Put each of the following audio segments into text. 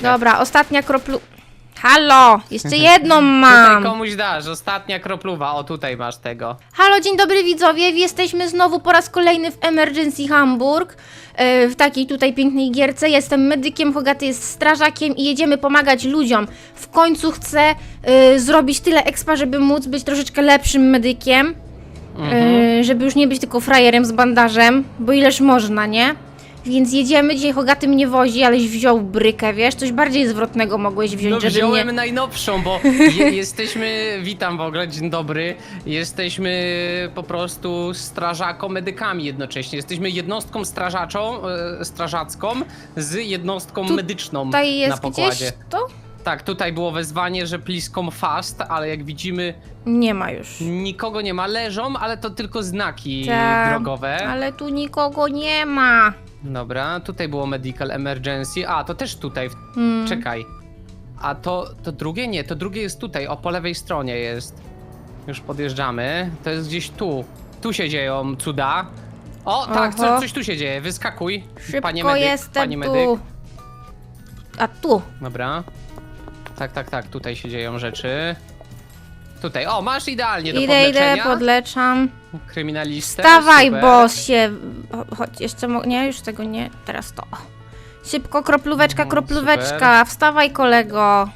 Dobra, ostatnia kroplu... Halo, jeszcze jedną Tutaj mam. komuś dasz, ostatnia kropluwa, o tutaj masz tego. Halo, dzień dobry widzowie, jesteśmy znowu po raz kolejny w Emergency Hamburg, e, w takiej tutaj pięknej gierce. Jestem medykiem, Hogaty jest strażakiem i jedziemy pomagać ludziom. W końcu chcę e, zrobić tyle expa, żeby móc być troszeczkę lepszym medykiem, e, żeby już nie być tylko frajerem z bandażem, bo ileż można, nie? Więc jedziemy, dzisiaj Hogaty mnie wozi, aleś wziął brykę, wiesz, coś bardziej zwrotnego mogłeś wziąć, No żeby wziąłem mnie... najnowszą, bo je, jesteśmy, witam w ogóle, dzień dobry, jesteśmy po prostu strażako-medykami jednocześnie. Jesteśmy jednostką strażaczą, e, strażacką z jednostką medyczną Tutaj na jest pokładzie. gdzieś to? Tak, tutaj było wezwanie, że come fast, ale jak widzimy Nie ma już. nikogo nie ma, leżą, ale to tylko znaki Tak, drogowe. Ale tu nikogo nie ma. Dobra, tutaj było medical emergency, a to też tutaj, Hmm. czekaj. A to, to drugie? Nie, to drugie jest tutaj, o po lewej stronie jest. Już podjeżdżamy. To jest gdzieś tu. Tu się dzieją cuda. O, tak, Oho. co, coś tu się dzieje. Wyskakuj. Szybko panie medyk, jestem pani tu. medyk. A tu. Dobra. Tak, tak, tak, tutaj się dzieją rzeczy. Tutaj, o, masz idealnie do Idę, idę, podleczenia. podleczam. Kryminalistę. Wstawaj, super. cho- Chodź, jeszcze mo- Nie, już tego nie. Teraz to. Szybko, kroplóweczka, No, kroplóweczka. Wstawaj, kolego.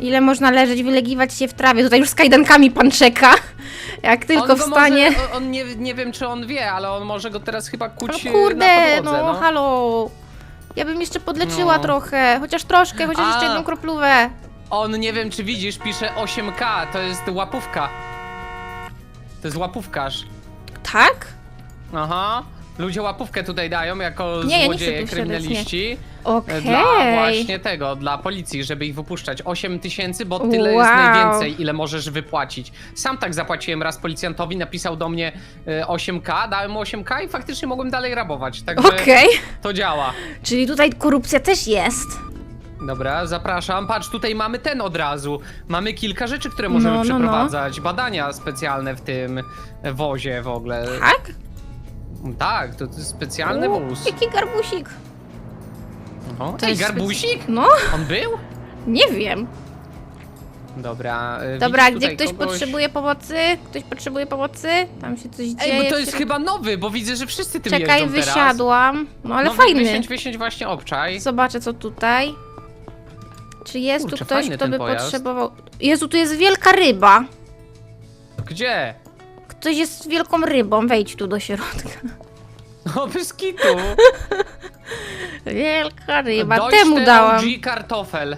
Ile można leżeć, wylegiwać się w trawie? Tutaj już z kajdankami pan czeka. Jak tylko on go wstanie. Może, on nie, nie wiem, czy on wie, ale on może go teraz chyba kuć No e, kurde, na podłodze, no, no. halo. Ja bym jeszcze podleczyła No. trochę, chociaż troszkę, chociaż jeszcze A. jedną kroplówę. On, nie wiem czy widzisz, pisze 8K, to jest łapówka. To jest łapówkarz. Tak? Aha. Ludzie łapówkę tutaj dają jako Nie, ja nie złodzieje, chcę tu siadać, kryminaliści. Okej. Dla właśnie tego, dla policji, żeby ich wypuszczać. 8 tysięcy, bo tyle jest Wow. najwięcej, ile możesz wypłacić. Sam tak zapłaciłem raz policjantowi, napisał do mnie e, 8K, dałem mu 8K i faktycznie mogłem dalej rabować. Także Okej. to działa. Czyli tutaj korupcja też jest. Dobra, zapraszam. Patrz, tutaj mamy ten od razu. Mamy kilka rzeczy, które możemy No, no, no. przeprowadzać. Badania specjalne w tym wozie w ogóle. Tak? Tak, to, to jest specjalny U, wóz. Jaki garbusik? Oho. To Ej, jest garbusik? No, On był? nie wiem. Dobra. y, Dobra, widzisz gdzie tutaj ktoś kogoś? potrzebuje pomocy? Ktoś potrzebuje pomocy? Tam się coś dzieje. Ej, bo to jest chyba nowy, bo widzę, że wszyscy tym Czekaj, jeżdżą teraz. wysiadłam. No ale no, fajny. Wysiądź, wysiądź właśnie obczaj. Zobaczę co tutaj. Czy jest Kurczę, tu ktoś, kto by pojazd. potrzebował... Jezu, tu jest wielka ryba. Gdzie? Ktoś jest wielką rybą, wejdź tu do środka. O, bez kitu. Wielka ryba, Deutsche temu dałam. OG kartofel.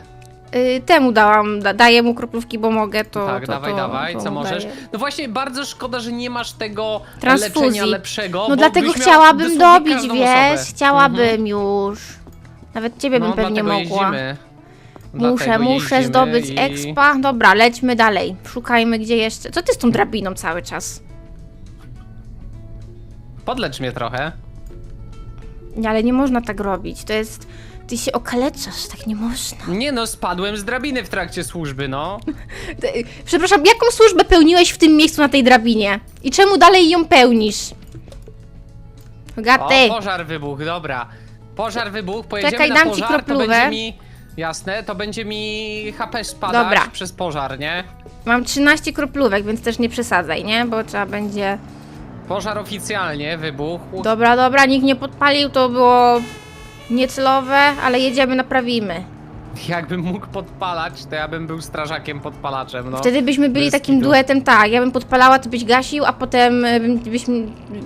Y, temu dałam, da, daję mu kroplówki, bo mogę, to tak, to, dawaj, to, dawaj, to co możesz. daję. No właśnie, bardzo szkoda, że nie masz tego Transfuzji. leczenia lepszego. No dlatego chciałabym dobić, wiesz, osobę. chciałabym Mhm. już. Nawet ciebie bym No, pewnie dlatego mogła. Jeździmy. Muszę, muszę zdobyć i- expa. Dobra, lećmy dalej. Szukajmy gdzie jeszcze. Co ty z tą drabiną cały czas? Podlecz mnie trochę. Nie, ale nie można tak robić. To jest. Ty się okaleczasz, tak nie można. Nie no, spadłem z drabiny w trakcie służby, no. Ty, przepraszam, jaką służbę pełniłeś w tym miejscu na tej drabinie? I czemu dalej ją pełnisz? O, Gaty! pożar wybuchł, dobra. Pożar wybuchł, pojedziemy Czekaj, na dam ci pożar, to kroplówę. będzie mi... Jasne, to będzie mi HP spadać Dobra. przez pożar, nie? Mam 13 kroplówek, więc też nie przesadzaj, nie? Bo trzeba będzie. Pożar oficjalnie wybuchł. Dobra, dobra, nikt nie podpalił, to było niecelowe, ale jedziemy, naprawimy. Jakbym mógł podpalać, to ja bym był strażakiem podpalaczem, no. Wtedy byśmy byli bez takim kitu. duetem, tak. Ja bym podpalała, ty byś gasił, a potem y, bym- byśmy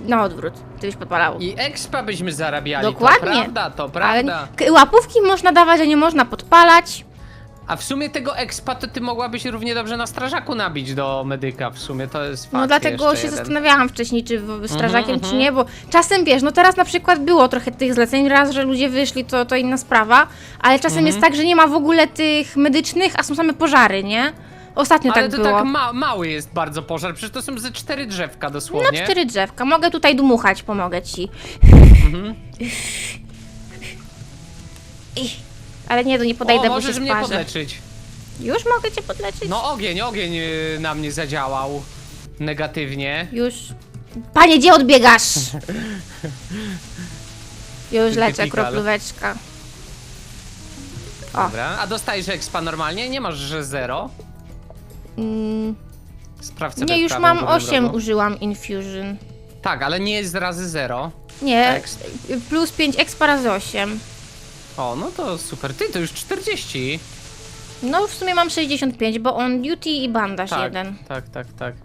na odwrót. Ty byś podpalał. I expa byśmy zarabiali, Dokładnie. to prawda, to Ale prawda. k- łapówki można dawać, a nie można podpalać. A w sumie tego expa to ty mogłabyś równie dobrze na strażaku nabić do medyka, w sumie to jest fakt No dlatego się jeden. zastanawiałam wcześniej, czy w- strażakiem, czy mhm. nie, bo czasem wiesz, no teraz na przykład było trochę tych zleceń, raz, że ludzie wyszli, to, to inna sprawa, ale czasem Mhm. jest tak, że nie ma w ogóle tych medycznych, a są same pożary, nie? Ostatnio Ale tak to było. tak ma mały jest bardzo pożar, przecież to są ze cztery drzewka No dosłownie. cztery drzewka, mogę tutaj dmuchać, pomogę ci. Mhm. Ale nie, to nie podejdę, o, bo się możesz mnie sparzę. podleczyć. Już mogę cię podleczyć? No ogień, ogień y, na mnie zadziałał negatywnie. Już. Panie, gdzie odbiegasz? Już lecę, Typical. kroplóweczka. O. Dobra. A dostajesz expa normalnie? Nie masz, że zero? Mm, Sprawdź sobie nie, już prawą mam górę 8, drogą. użyłam Infusion. Tak, ale nie jest razy zero. Nie, Exp. plus 5 expa razy 8. O, no to super. Ty, to już 40. No w sumie mam 65, bo on duty i bandaż Tak, jeden. tak, tak, tak.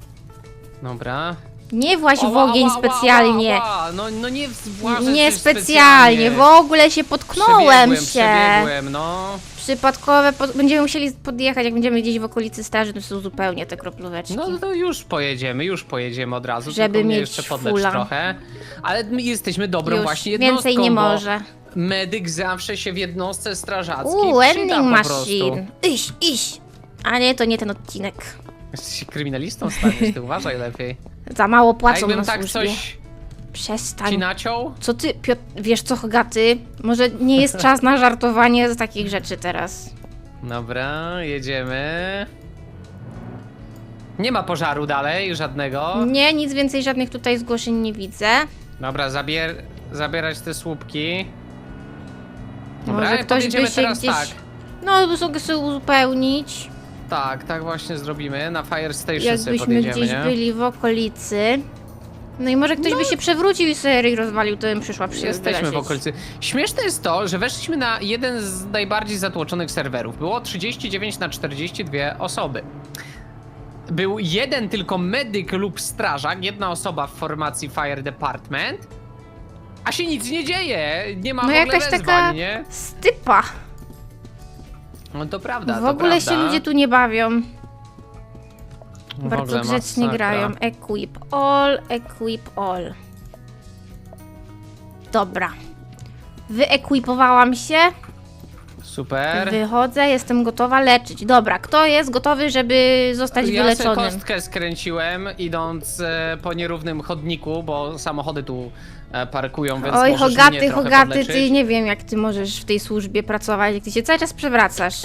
Dobra. Nie właź w ogień specjalnie. ała, ała. No, no nie włażę Nie coś specjalnie, w ogóle się potknąłem przebiegłem, się. Przebiegłem, no. Przypadkowe, pod... będziemy musieli podjechać, jak będziemy gdzieś w okolicy straży, to są zupełnie te kroplóweczki. No to już pojedziemy, już pojedziemy od razu. Żeby tylko mnie mieć jeszcze podlecz fulla. trochę. Ale my jesteśmy dobrą Już, właśnie jednostką, więcej nie bo może. Medyk zawsze się w jednostce strażackiej Uuu, przyda ending po prostu. machine. Iś, iś. A nie, to nie ten odcinek. Jesteś kryminalistą staniesz, ty uważaj lepiej. Za mało A płacą jakbym na tak służbie. coś Przestań. ci naciął? Co ty, Piotr, wiesz co, Hogaty? Może nie jest czas na żartowanie z takich rzeczy teraz. Dobra, jedziemy. Nie ma pożaru dalej, żadnego. Nie, nic więcej, żadnych tutaj zgłoszeń nie widzę. Dobra, zabier zabierać te słupki. Dobra, Może ktoś by się teraz gdzieś... tak. No, mogę sobie uzupełnić. Tak, tak właśnie zrobimy. Na Fire Station sobie Jakbyśmy podjedziemy, gdzieś nie? byli w okolicy. No i może ktoś by się przewrócił i serii rozwalił, to bym przyszła przy Jesteśmy w okolicy. Śmieszne jest to, że weszliśmy na jeden z najbardziej zatłoczonych serwerów. Było 39 na 42 osoby. Był jeden tylko medyk lub strażak, jedna osoba w formacji Fire Department. A się nic nie dzieje, nie ma No w ogóle jakaś wezwań, taka nie? stypa. No to prawda, w to ogóle się prawda. ludzie tu nie bawią. W Bardzo ogóle grzecznie masakra. grają. Equip all, equip all. Dobra. Wyekwipowałam się, Super. wychodzę, jestem gotowa leczyć. Dobra, kto jest gotowy, żeby zostać ja sobie wyleczonym? kostkę skręciłem, idąc e, po nierównym chodniku, bo samochody tu parkują, więc Oj, możesz Hogaty, mnie trochę Hogaty, podleczyć. ty nie wiem jak ty możesz w tej służbie pracować, jak ty się cały czas przewracasz.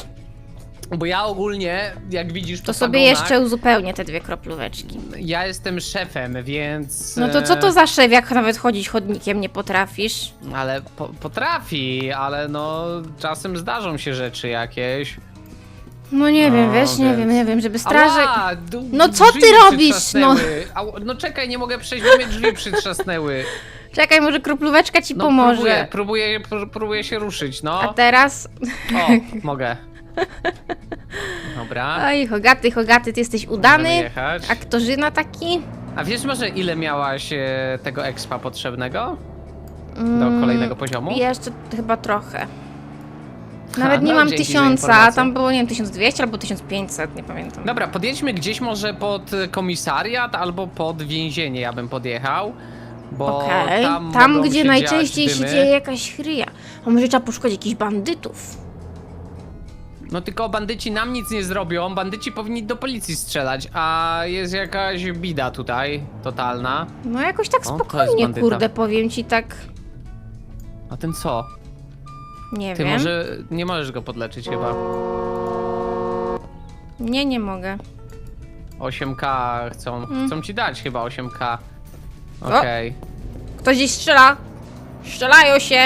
Bo ja ogólnie, jak widzisz po To sobie jeszcze uzupełnię te dwie kroplóweczki. Ja jestem szefem, więc... No to co to za szef, jak nawet chodzić chodnikiem nie potrafisz? e, Ale po, potrafi, ale no czasem zdarzą się rzeczy jakieś. No nie No, wiem, wiesz, nie więc- wiem, nie wiem, żeby strażek... Ała, No co drzwi ty robisz, przytrzasnęły. Au, no czekaj, nie mogę przejść, bo mnie drzwi przytrzasnęły. Czekaj, może kroplóweczka ci No pomoże. próbuję, próbuję, pró- próbuję się ruszyć, no. A teraz... O, mogę. Dobra. Oj, Hogaty, Hogaty, ty jesteś Możemy udany. jechać. Aktorzyna taki. A wiesz może ile miałaś e, tego expa potrzebnego? Do Mm, kolejnego poziomu? Jeszcze chyba trochę. Nawet nie no, mam dzięki za tysiąca, informację. tam było, nie wiem, 1200 albo 1500, nie pamiętam. Dobra, podjedźmy gdzieś może pod e, komisariat albo pod więzienie, ja bym podjechał. Bo Okej, tam, tam, mogą gdzie się najczęściej dziać się dymy. dzieje jakaś chryja. A może trzeba poszukać jakichś bandytów? No tylko bandyci nam nic nie zrobią, bandyci powinni do policji strzelać, a jest jakaś bida tutaj, totalna. No jakoś tak O, to jest spokojnie, bandyta. kurde, powiem ci tak, A ten co? nie Ty wiem. może nie możesz go podleczyć chyba. Nie, nie mogę. 8k chcą, Mm. chcą ci dać chyba 8k. Okej. Ktoś gdzieś strzela. Strzelają się.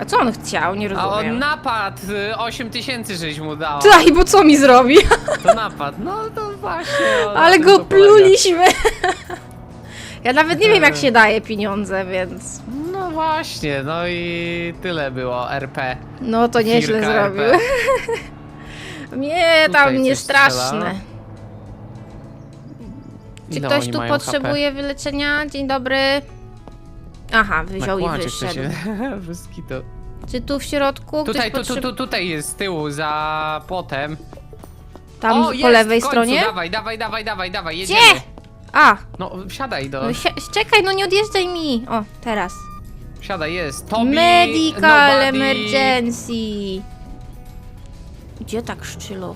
A co on chciał? Nie A on rozumiem. napad, 8 tysięcy żeś mu dał. Ty, bo co mi zrobi? To napad, no to właśnie. o- Ale tym go to polega. pluliśmy. Ja nawet nie wiem, jak się daje pieniądze, więc. No właśnie, no i tyle było RP. No to nieźle Firka zrobił. RP. Nie, Tutaj tam nie coś strzela. Czy Ile ktoś oni tu mają potrzebuje wyleczenia? Dzień dobry. Aha, wyziął i Nakładzie ktoś wyszedł. się- Bez kitu. Czy tu w środku Tutaj, ktoś tu, tu, tu, tutaj jest z tyłu, za płotem. Tam o, po jest, lewej w końcu, stronie? Dawaj, dawaj, dawaj, dawaj, dawaj, jedziemy. Gdzie? A, No, wsiadaj do... no si czekaj, no nie odjeżdżaj mi. O, teraz. Wsiadaj, jest. Tobi, Medical nobody. emergency. Gdzie tak szczylo?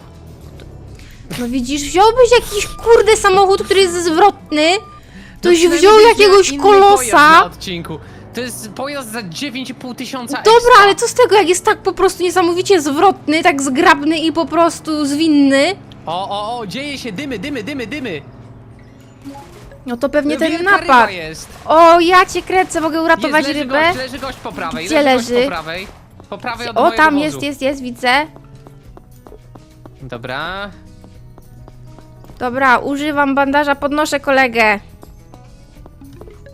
No widzisz, wziąłbyś jakiś kurde samochód, który jest zwrotny, toś przynajmniej wziął jakiegoś inny pojazd Na kolosa. odcinku. To jest pojazd za 9,5 tysiąca Dobra, ale co z tego, jak jest tak po prostu niesamowicie zwrotny, tak zgrabny i po prostu zwinny? O, o, o, dzieje się, dymy, dymy, dymy, dymy. No to pewnie ten Wielka napad. ryba jest. O, ja cię kręcę, mogę uratować jest, leży rybę? Gość, leży gość po prawej, Gdzie leży? Gość po prawej. Po prawej od O, mojego tam wozu. jest, jest, jest, widzę. Dobra. Dobra, używam bandaża, podnoszę kolegę.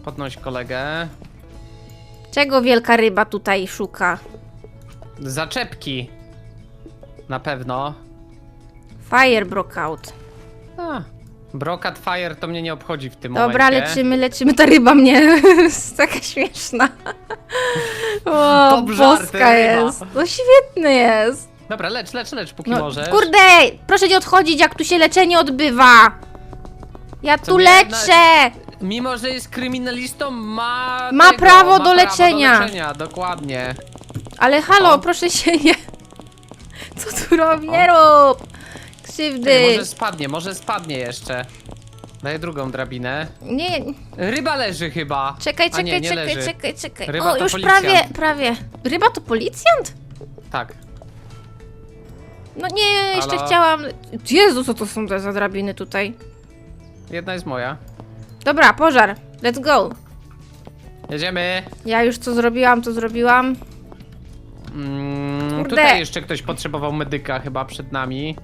Podnoś kolegę. Czego wielka ryba tutaj szuka? Zaczepki. Na pewno. Fire broke out. A, Brokat Fire to mnie nie obchodzi w tym Dobra, momencie. leczymy, leczymy. Ta ryba mnie jest taka śmieszna. O, Top boska jest. To świetny jest. Dobra, lecz, lecz, lecz, póki No, możesz. kurde, proszę nie odchodzić, jak tu się leczenie odbywa. Ja tu nie, leczę. Mimo, że jest kryminalistą, ma. Ma tego, prawo ma do prawo leczenia. Do leczenia, dokładnie. Ale halo, O. proszę się nie... Co tu robi? Nie rób! Krzywdy. Ej, może spadnie, może spadnie jeszcze. Daję drugą drabinę. Nie, Ryba leży chyba. czekaj, A czekaj, nie, nie czekaj, leży. czekaj, czekaj. Ryba o, to już policjant. prawie, prawie. Ryba to policjant? Tak. No nie, jeszcze Halo? chciałam... Jezu, co to są te za drabiny tutaj? Jedna jest moja. Dobra, pożar. Let's go. Jedziemy. Ja już co zrobiłam, to zrobiłam. Mm, Kurde. tutaj jeszcze ktoś potrzebował medyka chyba przed nami.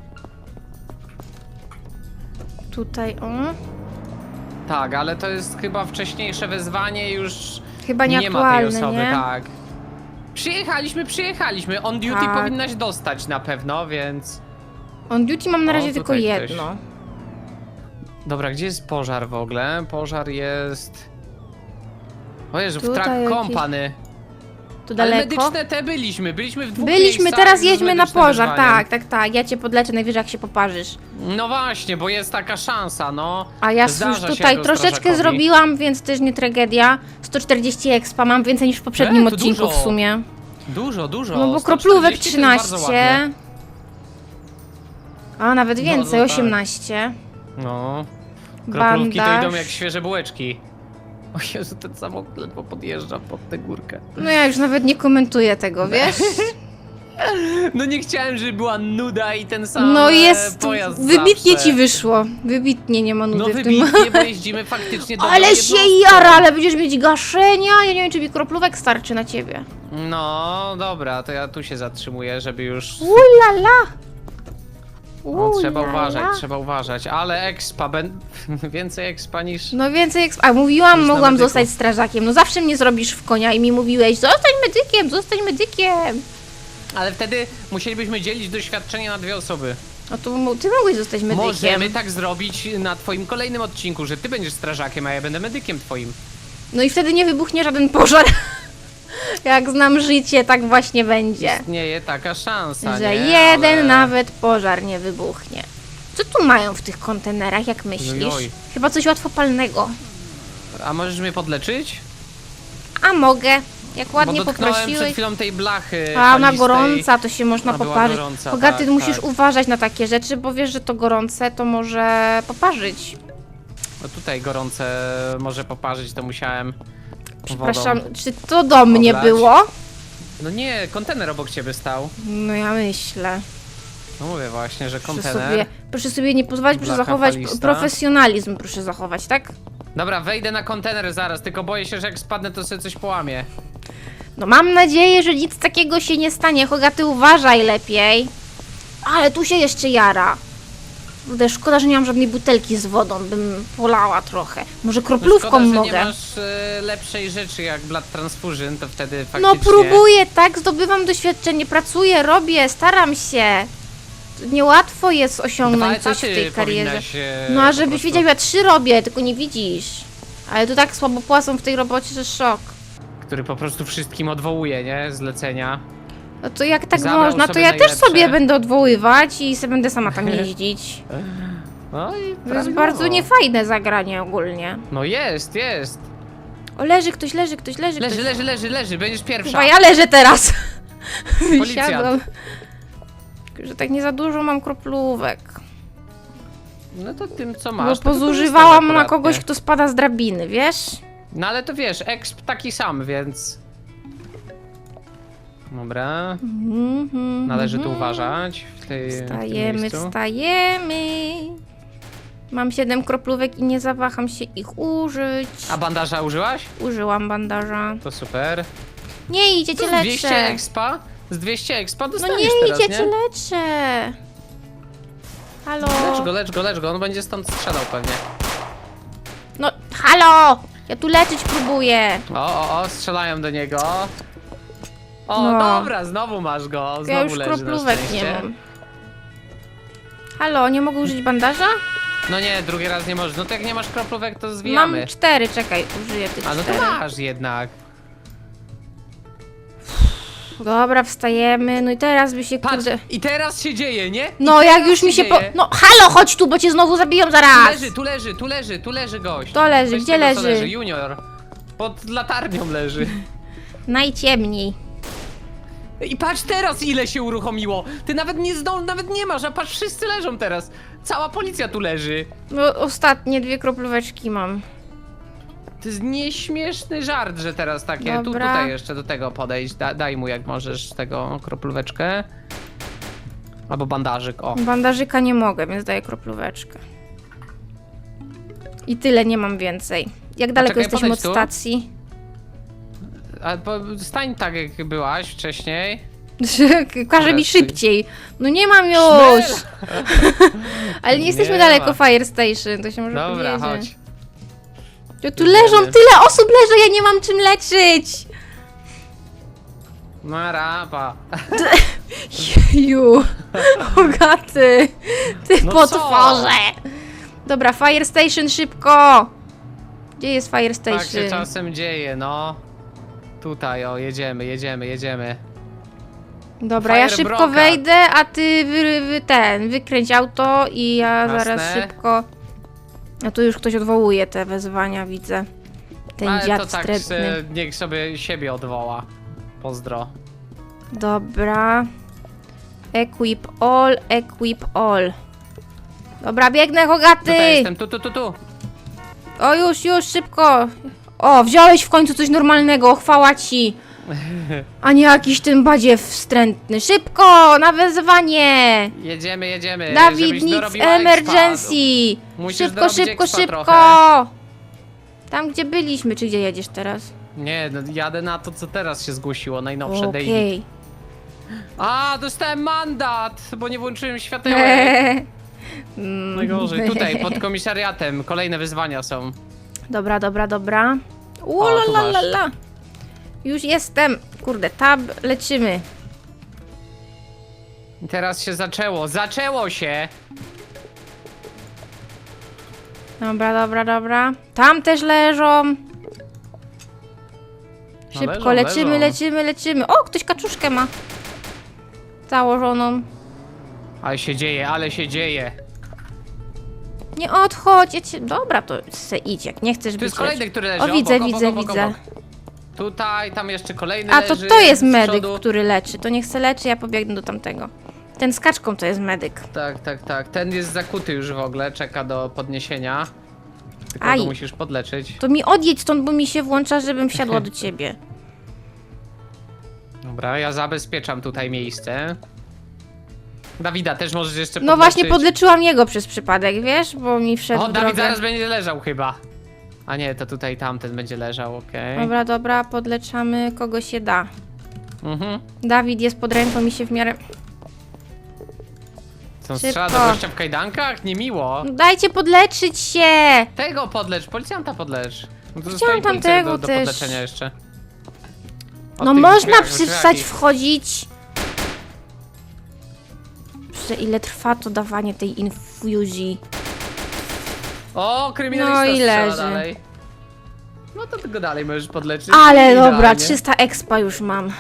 Tutaj, o. Tak, ale to jest chyba wcześniejsze wezwanie, już Chyba nie ma tej osoby, nie? tak. Przyjechaliśmy, przyjechaliśmy. On duty Tak. powinnaś dostać na pewno, więc. On duty mam na O, razie tylko tutaj ktoś. jedno. Dobra, gdzie jest pożar w ogóle? Pożar jest. O Jezu, w Tutaj track jakiś- company. Tu Ale daleko. medyczne te byliśmy, byliśmy w dwóch Byliśmy, miejscach teraz z jedźmy na medycznym pożar, wezwaniem. tak, tak, tak. Ja cię podleczę najwyżej jak się poparzysz. No właśnie, bo jest taka szansa, no. A ja Zdarza już się tutaj troszeczkę zrobiłam, więc też nie tragedia. 140 expa mam więcej niż w poprzednim E, to odcinku dużo. w sumie. Dużo, dużo. No bo kroplówek 140 to jest bardzo 13. ładnie. A nawet No, więcej, no tak. 18. No. Kroplówki to Bandaż. idą jak świeże bułeczki. O Jezu, ten samochód ledwo podjeżdża pod tę górkę. No ja już nawet nie komentuję tego, wiesz? No nie chciałem, żeby była nuda i ten sam No e, jest, pojazd wybitnie zawsze. ci wyszło. Wybitnie nie ma nudy No w tym. wybitnie, bo jeździmy faktycznie do Ale się jara, ale będziesz mieć gaszenia. Ja nie wiem, czy mi kroplówek starczy na ciebie. No, dobra, to ja tu się zatrzymuję, żeby już... Ulala! No, trzeba uważać, trzeba uważać, ale expa, ben... więcej expa niż... No więcej eksp... A mówiłam, na mogłam medyku. zostać strażakiem. No zawsze mnie zrobisz w konia i mi mówiłeś, zostań medykiem, zostań medykiem. Ale wtedy musielibyśmy dzielić doświadczenie na dwie osoby. No to mo- ty mogłeś zostać medykiem. Możemy tak zrobić na twoim kolejnym odcinku, że ty będziesz strażakiem, a ja będę medykiem twoim. No i wtedy nie wybuchnie żaden pożar. Jak znam życie, tak właśnie będzie. Istnieje taka szansa, Że nie? jeden Ale- nawet pożar nie wybuchnie. Co tu mają w tych kontenerach, jak myślisz? Ojoj. Chyba coś łatwopalnego. A możesz mnie podleczyć? A mogę. Jak ładnie Bo dotknąłem przed poprosiłeś. chwilą tej blachy A ona falistej. gorąca, to się można A, była poparzyć. gorąca, Bogaty, tak, musisz tak. uważać na takie rzeczy, bo wiesz, że to gorące to może poparzyć. No tutaj gorące może poparzyć, to musiałem Przepraszam, wodą. czy to do mnie oblać. było? No nie, kontener obok ciebie stał. No ja myślę. No mówię właśnie, że Proszę kontener. sobie, proszę sobie nie pozwolić, proszę Blacha zachować falista. profesjonalizm, proszę zachować, tak? Dobra, wejdę na kontener zaraz, tylko boję się, że jak spadnę, to sobie coś połamię. No mam nadzieję, że nic takiego się nie stanie. Hogaty, uważaj lepiej. Ale tu się jeszcze jara. Kurde, szkoda, że nie mam żadnej butelki z wodą, bym polała trochę. Może No kroplówką szkoda, że mogę. nie masz e, lepszej rzeczy jak Blood Transfusion, to wtedy faktycznie... No próbuję, tak? Zdobywam doświadczenie, pracuję, robię, staram się. Niełatwo jest Dwa osiągnąć coś w etaty tej karierze. powinnaś, e, No a po żebyś prostu- wiedział, ja trzy robię, tylko nie widzisz. Ale tu tak słabo płacą w tej robocie, że szok. Który po prostu wszystkim odwołuje, nie? Zlecenia. No to jak tak Zabrał można, to sobie ja też najlepsze. sobie będę odwoływać i sobie będę sama tam jeździć. No i To jest prawidłowo. bardzo niefajne zagranie ogólnie. No jest, jest. O, leży ktoś, leży ktoś, leży, Leży, ktoś. leży, leży, leży, będziesz pierwsza. Chyba ja leżę teraz. Wysiadłam. Tylko, Że tak nie za dużo mam kroplówek. No to tym co Bo masz. to pozużywałam na kogoś, kto spada z drabiny, wiesz? No ale to wiesz, exp taki sam, więc... Dobra, Mhm, należy tu mhm. uważać w, tej, w Wstajemy, miejscu. wstajemy. Mam 7 kroplówek i nie zawaham się ich użyć. A bandaża użyłaś? Użyłam bandaża. To super. Nie idzie cię z 200 leczę. expa? Z 200 expa No dostaniesz nie teraz, idzie nie? cię leczę. Halo? Lecz go, lecz go, lecz go, on będzie stąd strzelał pewnie. No, halo! Ja tu leczyć próbuję. O, o, o, strzelają do niego. O, No. dobra, znowu masz go, znowu Ja już leży na kroplówek szczęście. nie mam. Halo, nie mogę użyć bandaża? No nie, drugi raz nie możesz. No to jak nie masz kroplówek, to zwijamy. Mam cztery, czekaj, użyję tych A no to czterech. masz jednak. Dobra, wstajemy, no i teraz by się Patrz, kurde... i teraz się dzieje, nie? I No teraz jak już mi się po... dzieje. No halo, chodź tu, bo cię znowu zabiją Tu zaraz! leży, tu leży, tu leży, tu leży gość. To leży, Weź gdzie tego, co leży? Junior. Pod latarnią leży. Najciemniej. I patrz teraz ile się uruchomiło. Ty nawet nie zdąż, nawet nie masz, a patrz wszyscy leżą teraz. Cała policja tu leży. No ostatnie dwie kroplóweczki mam. To jest nieśmieszny żart, że teraz takie. Tu, Dobra. tutaj jeszcze do tego podejść. Da, daj mu jak możesz tego kroplóweczkę. Albo bandażyk, o. Bandażyka nie mogę, więc daję kroplóweczkę. I tyle, nie mam więcej. Jak daleko czekaj, jesteśmy od podejdź tu. stacji? A, bo stań tak jak byłaś wcześniej. Każe mi szybciej. No nie mam już! Ale nie jesteśmy Nie daleko ma. Fire Station, to się może Dobra, powiedzie. chodź. Ja tu leżą, tyle osób leży, ja nie mam czym leczyć! Marapa. Ju, bogaty, ty No potworze! Dobra, Fire Station szybko! Gdzie jest Fire Tak się Station? czasem dzieje, no. Tutaj, o, jedziemy, jedziemy, jedziemy. Dobra, ja Fire szybko Broka. wejdę, a ty wy, wy, ten, wykręć auto i ja Jasne. zaraz szybko... A tu już ktoś odwołuje te wezwania, widzę. Ten Ale dziad to tak, wstrętny. se, niech sobie siebie odwoła. Pozdro. Dobra. Equip all, equip all. Dobra, biegnę, Hogaty! Tutaj jestem, tu, tu, tu, tu. O, już, już, szybko! O, wziąłeś w końcu coś normalnego, chwała ci! A nie jakiś ten badziew wstrętny. Szybko, na wezwanie! Jedziemy, jedziemy. Dawid, żebyś nic dorobiła emergency! Musisz Szybko, dorobić szybko, expa szybko! trochę. Tam, gdzie byliśmy, czy gdzie jedziesz teraz? expa. Nie, no, jadę na to, co teraz się zgłosiło, najnowsze David. Okej. A, dostałem mandat, bo nie włączyłem światełek. Mm. Najgorzej. Tutaj, pod komisariatem, kolejne wyzwania są. Dobra, dobra, dobra. Ulalalala. Już jestem. Kurde, tab, lecimy. Teraz się zaczęło, zaczęło się! Dobra, dobra, dobra. Tam też leżą. Szybko, leżą, lecimy, leżą. lecimy, lecimy. O, ktoś kaczuszkę ma. Założoną. Ale się dzieje, ale się dzieje. Nie odchodź, ja cię... Dobra, to se idź, jak nie chcesz Tu być jest kolejny, który leży. O, widzę, obok, widzę, obok, obok, widzę. obok. Tutaj, tam jeszcze kolejny A, to leży to jest z medyk, przodu. który leczy. To niech se leczy, ja pobiegnę do tamtego. Ten z kaczką to jest medyk. Tak, tak, tak. Ten jest zakuty już w ogóle, czeka do podniesienia. Tylko Aj. go musisz podleczyć. To mi odjedź stąd, bo mi się włącza, żebym wsiadła do ciebie. Dobra, ja zabezpieczam tutaj miejsce. Dawida też możesz jeszcze No właśnie podleczyłam jego przez przypadek, wiesz? Bo mi wszedł O, w Dawid drogę. zaraz będzie leżał chyba. A nie, to tutaj tamten będzie leżał, okej. Dobra, dobra, podleczamy kogo się da. Mhm. Dawid jest pod ręką mi się w miarę... Co, strzela do Szybko. gościa w kajdankach? Niemiło. No dajcie podleczyć się! Tego podlecz, policjanta podlecz. No to Chciałam zostaje policja tamtego do, do też. podleczenia jeszcze. No tych można drzwiach, wchodzić. Że ile trwa to dawanie tej infuzji? O, kryminalista No i strzela leży. dalej. No to tylko dalej możesz podleczyć. Ale dobra, idealnie. 300 expa już mam.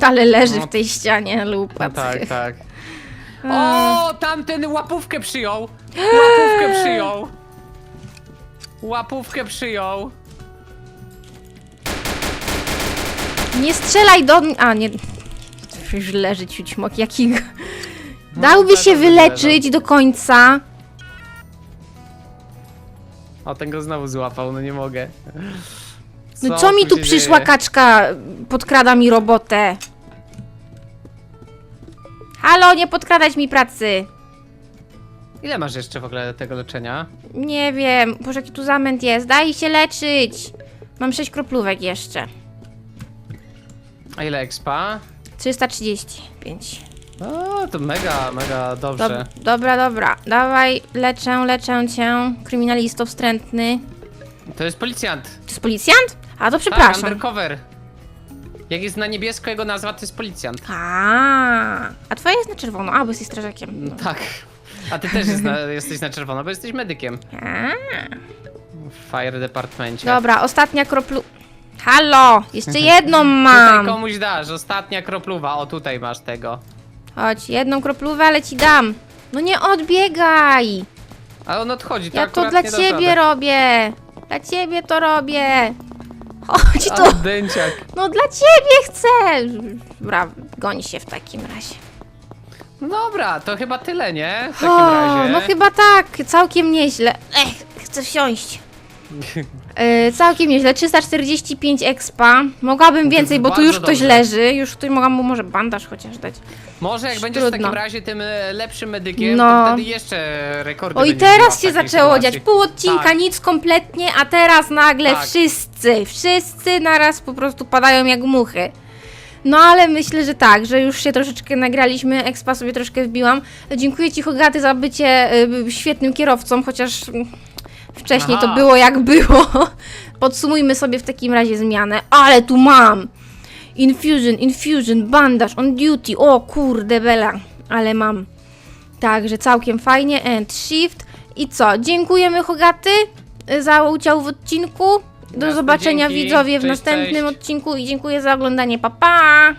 Ale leży No. w tej ścianie, lupa. No tak, tak. O, tamten łapówkę przyjął! Łapówkę przyjął! Łapówkę przyjął! Nie strzelaj do mnie. A, nie. Już leży ciućmok, jaki. Dałby tak, się wyleczyć do końca. O, ten go znowu złapał, no nie mogę. No co mi tu się przyszła dzieje? kaczka? Podkrada mi robotę. Halo, nie podkradać mi pracy. Ile masz jeszcze w ogóle tego leczenia? Nie wiem, boże jaki tu zamęt jest. Daj się leczyć. Mam 6 kroplówek jeszcze. A ile expa? 335. O, to mega, mega dobrze. Dob dobra, dobra. Dawaj, leczę, leczę cię. Kryminalisto wstrętny. To jest policjant. To jest policjant? A to Tak, przepraszam. undercover. Jak jest na niebiesko jego nazwa, to jest policjant. A, a twoja jest na czerwono. A, bo jesteś strażakiem. No. Tak. A ty też jest na, jesteś na czerwono, bo jesteś medykiem. A, W fire departmencie. dobra, ostatnia kroplu... Halo! Jeszcze jedną Tutaj mam! komuś dasz, ostatnia kropluwa. O, tutaj masz tego. Chodź, jedną kroplówę, ale ci dam. No nie odbiegaj! A on odchodzi, to Ja to akurat dla nie ciebie robię! Dla ciebie to robię! Chodź tu! Ale dęciak. No dla ciebie chcę! Dobra, goń się w takim razie. No dobra, to chyba tyle, nie? W takim O, razie. no chyba tak, całkiem nieźle. Ech, chcę wsiąść. E, całkiem nieźle, 345 expa. Mogłabym więcej, bo tu bardzo już ktoś dobrze. leży. Już tu mogłam mu może bandaż chociaż dać. Może jak będziesz w Trudno. takim razie tym e, lepszym medykiem, No. to wtedy jeszcze rekordy O i będziesz teraz się takiej zaczęło sytuacji. dziać. Pół odcinka, Tak. nic kompletnie, a teraz nagle Tak. wszyscy, wszyscy naraz po prostu padają jak muchy. No ale myślę, że tak, że już się troszeczkę nagraliśmy, expa sobie troszkę wbiłam. Dziękuję Ci Hogaty za bycie y, świetnym kierowcą, chociaż mm, wcześniej to Aha. było jak było. Podsumujmy sobie w takim razie zmianę. Ale tu mam! Infusion, infusion, bandaż, on duty, o kurde bela, ale mam. Także całkiem fajnie, and shift. I co, dziękujemy Hogaty za udział w odcinku. Do zobaczenia dzięki. widzowie w Cześć, następnym cześć. odcinku i dziękuję za oglądanie, pa pa!